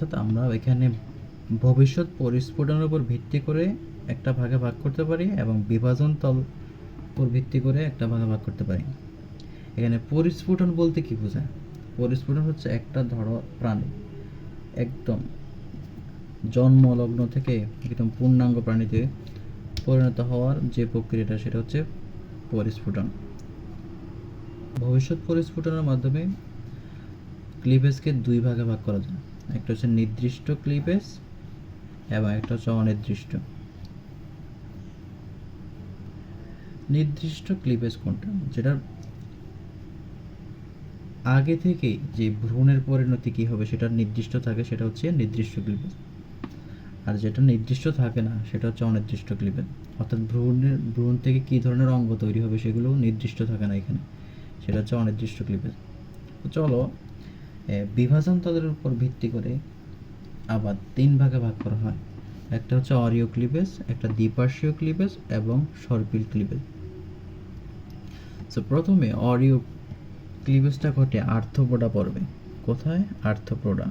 অর্থাৎ আমরা এখানে ভবিষ্যৎ পরিস্ফুটনের উপর ভিত্তি করে একটা ভাগে ভাগ করতে পারি এবং বিভাজন তল উপর ভিত্তি করে একটা ভাগে ভাগ করতে পারি। এখানে পরিস্ফুটন বলতে কি বোঝায়? পরিস্ফুটন হচ্ছে একটা ধরো প্রাণী। একদম জন্মলগ্ন থেকে একদম পূর্ণাঙ্গ প্রাণীতে পরিণত হওয়ার যে প্রক্রিয়াটা, সেটা হচ্ছে পরিস্ফুটন। ভবিষ্যৎ পরিস্ফুটনের মাধ্যমে ক্লিভেজকে দুই ভাগে ভাগ করা যায়। একটা হচ্ছে নির্দিষ্ট ক্লিভেজ এবং একটা হচ্ছে অনির্দিষ্ট। নির্দিষ্ট ক্লিভেজ কোনটা? যেটা আগে থেকেই যে ভ্রূণের পরিণতি কী হবে সেটা নির্দিষ্ট থাকে, সেটা হচ্ছে নির্দিষ্ট ক্লিভেজ আর যেটা নির্দিষ্ট থাকে না, সেটা হচ্ছে অনির্দিষ্ট ক্লিভেজ অর্থাৎ ভ্রূণের, ভ্রূণ থেকে কী ধরনের অঙ্গ তৈরি হবে সেগুলো নির্দিষ্ট থাকে না এখানে। সেটা হচ্ছে অনির্দিষ্ট ক্লিভেজ তো চলো বিভাজন তাদের উপর ভিত্তি করে আবার তিন ভাগে ভাগ করা হয়। একটা হচ্ছে অরিও ক্লিভেজ একটা দ্বিপার্শ্বীয় ক্লিভেজ এবং সর্পিল ক্লিভেজ সো প্রথমে অরিও ক্লিভেজটা ঘটে আর্থপোডা পর্বে। কোথায়? আর্থপোডা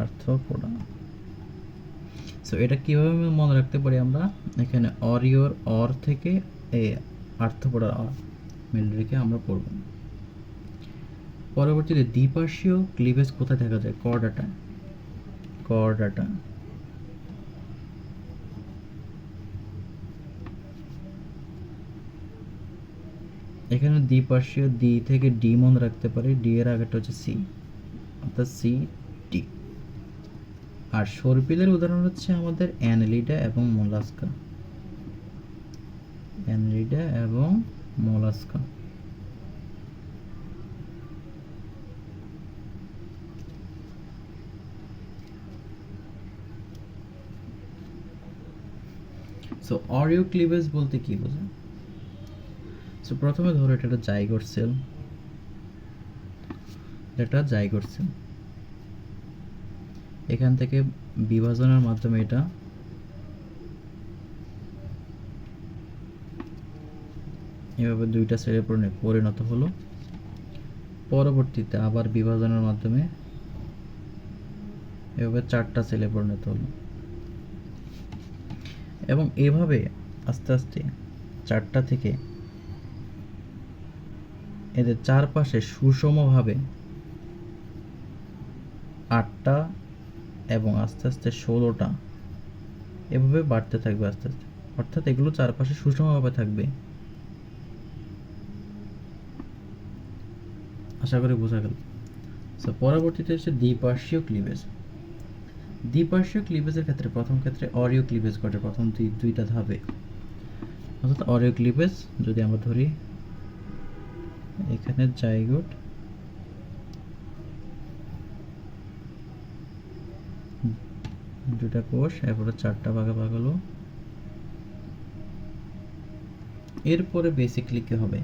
আর্থপোডা সো এটা কীভাবে মনে রাখতে পারি আমরা? এখানে অরিওর অর থেকে এ আর্থপোডার অর মিল রেখে আমরা পড়ব। পরবর্তীতে দ্বিপার্শ্বীয় ক্লিভেজ কোথায় দেখা যায়? কর্ডাটা কর্ডাটা এখানে দ্বিপার্শ্বীয় ডি থেকে ডি মনে রাখতে পারি। ডি এর আগেটা হচ্ছে সি অর্থাৎ সি ডি আর সর্পিলের উদাহরণ হচ্ছে আমাদের অ্যানলিডা এবং মোলাস্কা। অ্যানলিডা এবং মোলাস্কা। সো অরিও ক্লিভেজ বলতে কি বোঝায়? সো প্রথমে ধরো এটা একটা জাইগোট সেল। এটা জাইগোট সেল। এখান থেকে বিভাজনের মাধ্যমে এটা এভাবে দুইটা সেলে পরিণত হলো। পরবর্তীতে আবার বিভাজনের মাধ্যমে এভাবে চারটা সেলে পরিণত হলো। এবং এভাবে আস্তে আস্তে চারটা থেকে এদের চারপাশে সুষমভাবে আটটা এবং আস্তে আস্তে ষোলোটা এভাবে বাড়তে থাকবে আস্তে আস্তে। অর্থাৎ এগুলো চারপাশে সুষমভাবে থাকবে। আশা করি বোঝা গেল। সো পরবর্তীতে হচ্ছে দ্বিপার্শ্বীয় ক্লিভেজ দ্বিপার্শ্বীয় ক্লিভেজের ক্ষেত্রে প্রথম ক্ষেত্রে অরিও ক্লিভেজ ঘটে, প্রথম দুই, দুইটা ধাপে। অর্থাৎ অরিও ক্লিভেজ যদি আমরা ধরি, এখানে জাইগোট দুটা কোষ, এরপরে চারটা ভাগে ভাগ হলো। এরপরে বেসিকলি কি হবে?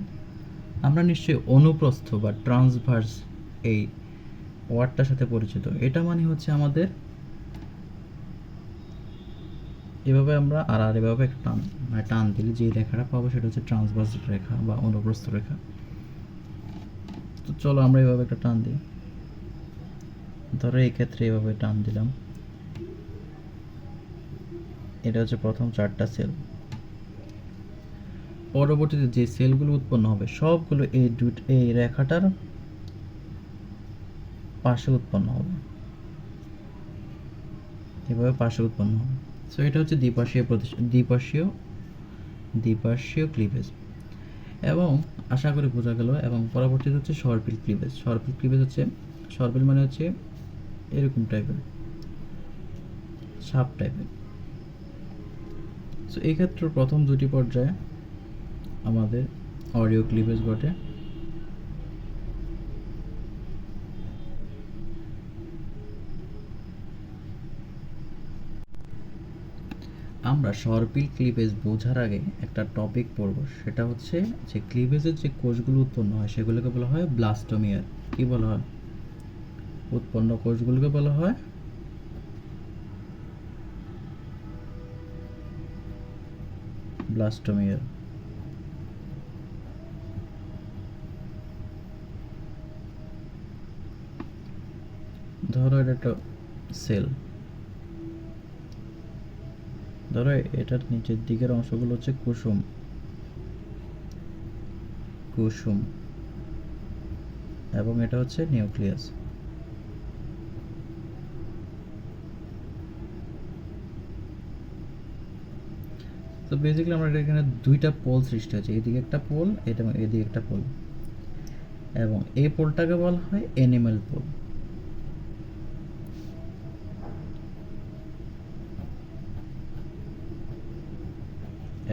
আমরা নিশ্চয়ই অনুপ্রস্থ বা ট্রান্সভার্স এই ওয়ার্ডটার সাথে পরিচিত। এটা মানে হচ্ছে আমাদের এভাবে আমরা আর আর এভাবে টান মানে টান দিলে যে রেখাটা পাবো সেটা হচ্ছে ট্রান্সভার্স রেখা বা অনুপ্রস্থ রেখা। তো চলো আমরা এভাবে একটা টান দিই। ধরো এই ক্ষেত্রে এভাবে টান দিলাম। এটা হচ্ছে প্রথম চারটা সেল পরবর্তীতে যে সেলগুলো উৎপন্ন হবে, সবগুলো এই দুই, এই রেখাটার পাশে উৎপন্ন হবে। এভাবে পাশে উৎপন্ন হবে। সো এটা হচ্ছে প্রতিষ্ঠা দ্বিপার্শ্বীয় দ্বিপার্শ্বীয় ক্লিভেজ এবং আশা করি বোঝা গেল, এবং পরবর্তীতে হচ্ছে সরপিল ক্লিভেজ সরপিল ক্লিভেজ হচ্ছে, সরপিল মানে হচ্ছে এরকম টাইপের সাপ টাইপের সো এই ক্ষেত্রে প্রথম দুটি পর্যায়ে আমাদের অডিও ক্লিভেজ ঘটে। আমরা সরপিল ক্লিভেজ বোঝার আগে একটা টপিক পড়ব। সেটা হচ্ছে যে ক্লিভেজের যে কোষগুলো উৎপন্ন হয়, সেগুলোকে বলা হয় ব্লাস্টোমিয়ার কি বলা হয়? উৎপন্ন কোষগুলোকে বলা হয় ব্লাস্টোমিয়ার ধরো এটা একটা সেল ধরো এটার নিচের দিকের অংশগুলো হচ্ছে কুসুম। কুসুম। এবং এটা হচ্ছে নিউক্লিয়াস। তো বেসিক্যালি আমরা এখানে দুইটা পোল সৃষ্টি হচ্ছে এদিকে একটা পোল এটা এদিকে একটা পোল এবং এই পোলটাকে বলা হয় অ্যানিম্যাল পোল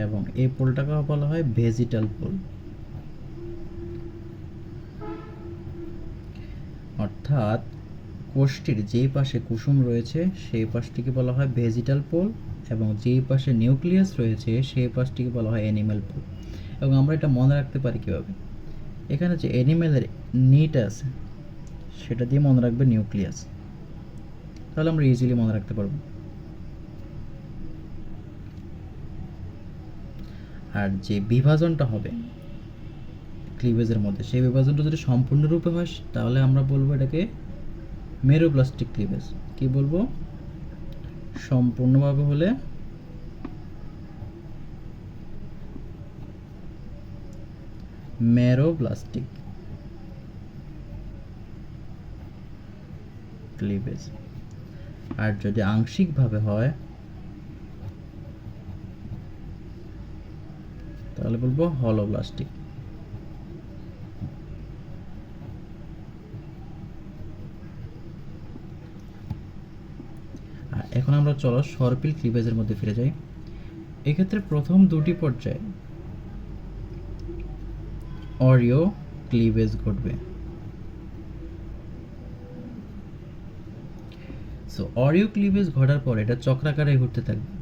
এবং এই পোলটাকে বলা হয় ভেজিটাল পোল। অর্থাৎ কোষটির যেই পাশে কুসুম রয়েছে, সেই পাশটিকে বলা হয় ভেজিটাল পোল এবং যেই পাশে নিউক্লিয়াস রয়েছে, সেই পাশটিকে বলা হয় অ্যানিম্যাল পোল। এবং আমরা এটা মনে রাখতে পারি কীভাবে? এখানে যে অ্যানিম্যালের নিট আছে, সেটা দিয়ে মনে রাখবে নিউক্লিয়াস। তাহলে আমরা ইজিলি মনে রাখতে পারব। আর যে বিভাজনটা হবে ক্লিভেজের মধ্যে, সেই বিভাজনটা যদি সম্পূর্ণরূপে হয়, তাহলে আমরা বলব এটাকে মেরোপ্লাস্টিক ক্লিভেজ কি বলব? সম্পূর্ণভাবে হলে মেরোপ্লাস্টিক ক্লিভেজ আর যদি আংশিকভাবে হয় তাহলে বলব হলোপ্লাস্টিক আর এখন আমরা চলো সরপিল ক্লিভেজের মধ্যে ফিরে যাই। এক্ষেত্রে প্রথম দুটি পর্যায়ে অরিও ক্লিভেজ ঘটবে। অরিও ক্লিভেজ ঘটার পর এটা চক্রাকারে ঘুরতে থাকবে।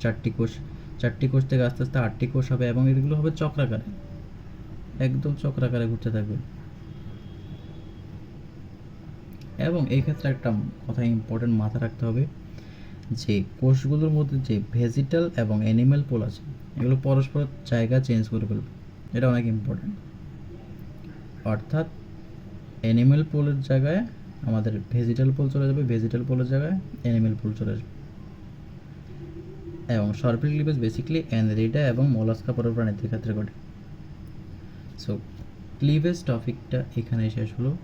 চারটি কোষ চারটি কোষ থেকে আস্তে আস্তে আটটি কোষ হবে এবং এগুলো হবে চক্রাকারে। একদম চক্রাকারে ঘুরতে থাকবে। এবং এই ক্ষেত্রে একটা কথা ইম্পর্টেন্ট মাথা রাখতে হবে যে, কোষগুলোর মধ্যে যে ভেজিটাল এবং অ্যানিম্যাল পোল আছে, এগুলো পরস্পর জায়গা চেঞ্জ করে ফেলবে। এটা অনেক ইম্পর্টেন্ট অর্থাৎ অ্যানিম্যাল পোলের জায়গায় আমাদের ভেজিটাল পোল চলে যাবে, ভেজিটাল পোলের জায়গায় অ্যানিম্যাল পোল চলে আসবে। এবং সরপিল লিপেজ বেসিক্যালি অ্যানরিডা এবং মোলাস্কা পরের প্রাণীদের ক্ষেত্রে ঘটে। সো ক্লিভেজ টপিকটা এখানে শেষ হলো।